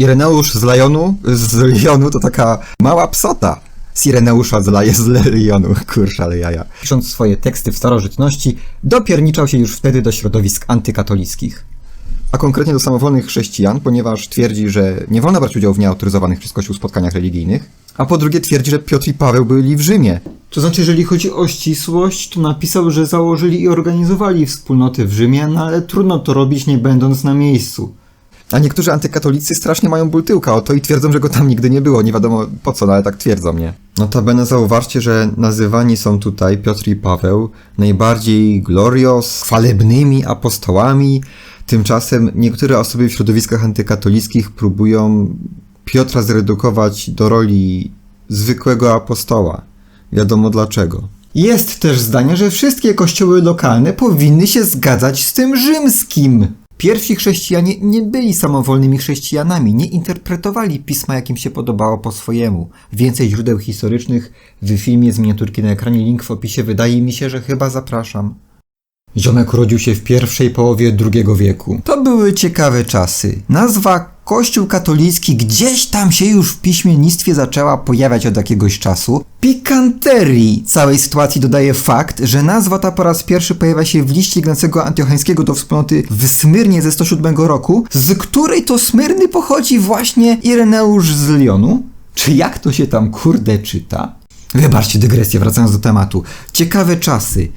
Ireneusz z Lajonu, z Lyonu to taka mała psota. Z Ireneusza z, Laje, z Lyonu, kurczę, ale jaja. Pisząc swoje teksty w starożytności, dopierniczał się już wtedy do środowisk antykatolickich. A konkretnie do samowolnych chrześcijan, ponieważ twierdzi, że nie wolno brać udziału w nieautoryzowanych przez Kościół spotkaniach religijnych, a po drugie twierdzi, że Piotr i Paweł byli w Rzymie. To znaczy, jeżeli chodzi o ścisłość, to napisał, że założyli i organizowali wspólnoty w Rzymie, no ale trudno to robić nie będąc na miejscu. A niektórzy antykatolicy strasznie mają ból tyłka o to i twierdzą, że go tam nigdy nie było. Nie wiadomo po co, no ale tak twierdzą, nie? Notabene zauważcie, że nazywani są tutaj Piotr i Paweł najbardziej glorios, chwalebnymi apostołami. Tymczasem niektóre osoby w środowiskach antykatolickich próbują Piotra zredukować do roli zwykłego apostoła. Wiadomo dlaczego. Jest też zdanie, że wszystkie kościoły lokalne powinny się zgadzać z tym rzymskim. Pierwsi chrześcijanie nie byli samowolnymi chrześcijanami, nie interpretowali pisma, jak im się podobało po swojemu. Więcej źródeł historycznych w filmie z miniaturki na ekranie, link w opisie, wydaje mi się, że chyba zapraszam. Ziomek urodził się w pierwszej połowie II wieku. To były ciekawe czasy. Nazwa Kościół katolicki gdzieś tam się już w piśmiennictwie zaczęła pojawiać od jakiegoś czasu. Pikanterii całej sytuacji dodaje fakt, że nazwa ta po raz pierwszy pojawia się w liście Ignacego Antiochańskiego do wspólnoty w Smyrnie ze 107 roku, z której to Smyrny pochodzi właśnie Ireneusz z Lyonu. Czy jak to się tam kurde czyta? Wybaczcie dygresję, wracając do tematu. Ciekawe czasy.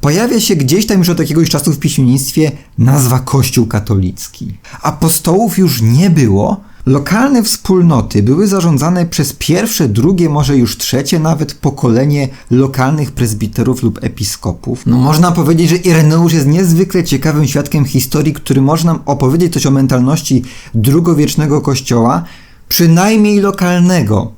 Pojawia się gdzieś tam już od jakiegoś czasu w piśmiennictwie nazwa Kościół katolicki. Apostołów już nie było. Lokalne wspólnoty były zarządzane przez pierwsze, drugie, może już trzecie nawet pokolenie lokalnych prezbiterów lub episkopów. No można powiedzieć, że Ireneusz jest niezwykle ciekawym świadkiem historii, który może nam opowiedzieć coś o mentalności drugowiecznego kościoła, przynajmniej lokalnego.